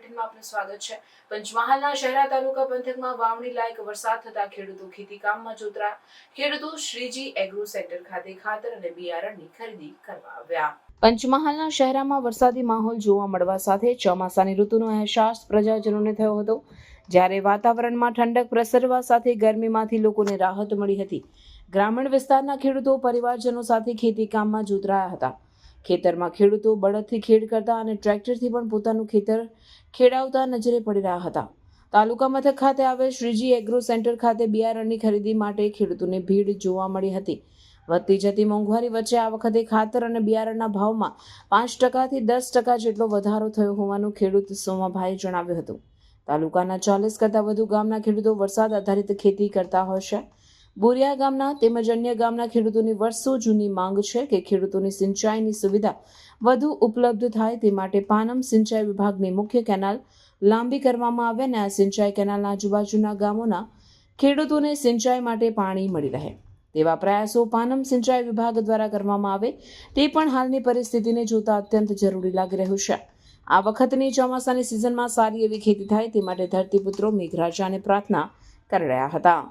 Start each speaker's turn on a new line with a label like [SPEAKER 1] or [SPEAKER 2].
[SPEAKER 1] સ્વાગત છે. પંચમહાલના શહેરા તાલુકા પંથકમાં વાવણી લાયક વરસાદ થતા ખેડૂતો ખેતી કામમાં જોતરા. ખેડૂતો શ્રીજી એગ્રો સેન્ટર ખાતે ખાતર અને બિયારણની ખરીદી કરવા આવ્યા. પંચમહાલના શહેરામાં વરસાદી માહોલ જોવા મળવા સાથે ચોમાસાની ઋતુનો અહેસાસ પ્રજાજનોને થયો હતો. જ્યારે વાતાવરણમાં ઠંડક પ્રસરવા સાથે ગરમીમાંથી લોકોને રાહત મળી હતી. ગ્રામીણ વિસ્તારના ખેડૂતો પરિવારજનો સાથે ખેતી કામમાં જોતરાયા હતા. ખેતરમાં ખેડૂતો બળદથી ખેડ કરતા અને ટ્રેક્ટરથી પણ પોતાનું ખેતર ખેડાવતા નજરે પડી રહ્યા હતા. તાલુકા મથક ખાતે આવેલ શ્રીજી એગ્રો સેન્ટર ખાતે બિયારણની ખરીદી માટે ખેડૂતોની ભીડ જોવા મળી હતી. વધતી જતી મોંઘવારી વચ્ચે આ વખતે ખાતર અને બિયારણના ભાવમાં પાંચ ટકાથી દસ ટકા જેટલો વધારો થયો હોવાનું ખેડૂત સોમાભાઈએ જણાવ્યું હતું. તાલુકાના ચાલીસ કરતાં વધુ ગામના ખેડૂતો વરસાદ આધારિત ખેતી કરતા હોય છે. બોરિયા ગામના તેમજ અન્ય ગામના ખેડૂતોની વર્ષો જૂની માંગ છે કે ખેડૂતોની સિંચાઈની સુવિધા વધુ ઉપલબ્ધ થાય તે માટે પાનમ સિંચાઈ વિભાગની મુખ્ય કેનાલ લાંબી કરવામાં આવે અને આ સિંચાઈ કેનાલના આજુબાજુના ગામોના ખેડૂતોને સિંચાઈ માટે પાણી મળી રહે. તેવા પ્રયાસો પાનમ સિંચાઈ વિભાગ દ્વારા કરવામાં આવે તે પણ હાલની પરિસ્થિતિને જોતા અત્યંત જરૂરી લાગી રહ્યું છે. આ વખતની ચોમાસાની સિઝનમાં સારી એવી ખેતી થાય તે માટે ધરતીપુત્રો, મેઘરાજાને પ્રાર્થના કરી રહ્યા હતા.